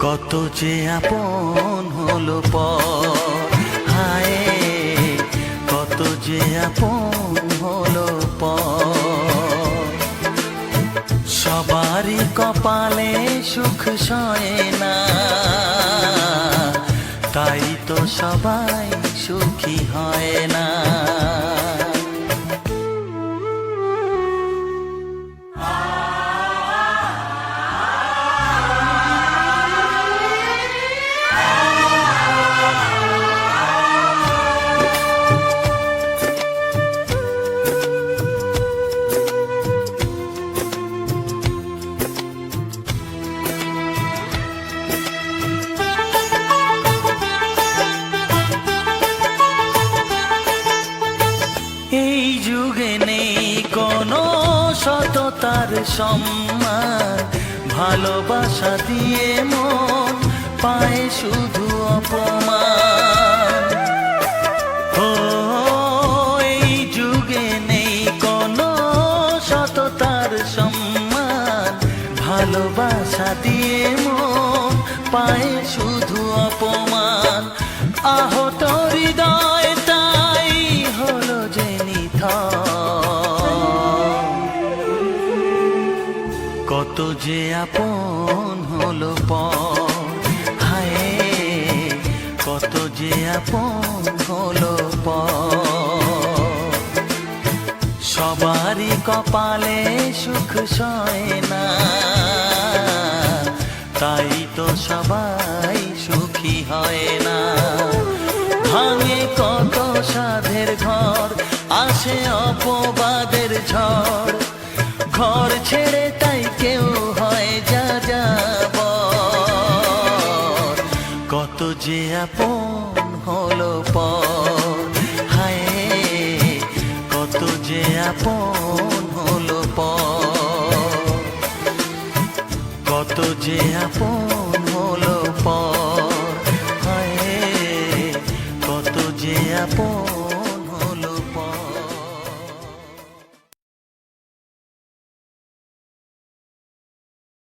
কত যে আপন হলো পর, হায়, কত যে আপন হলো পর। সবারই কপালে সুখ সয় না, তাই তো সবাই সুখী হয় না। সততার সম্মান, ভালোবাসা দিয়ে মন পায় শুধু অপমান। ও, এই যুগে নেই কোনো সততার সম্মান, ভালোবাসা দিয়ে মন পায় শুধু অপমান। আহত হৃদয় যে আপন হলো পর হায়, কত যে আপন হলো পর সবারই কপালে সুখ সয় না। তাই তো সবাই সুখী হয় না। ভাঙে কত সাধের ঘর, আসে অপবাদের ঝড়। ঘর ছেড়ে যে আপন হলো পর হায় কত যে আপন হলো পর কত যে আপন হলো পর হায় কত যে আপন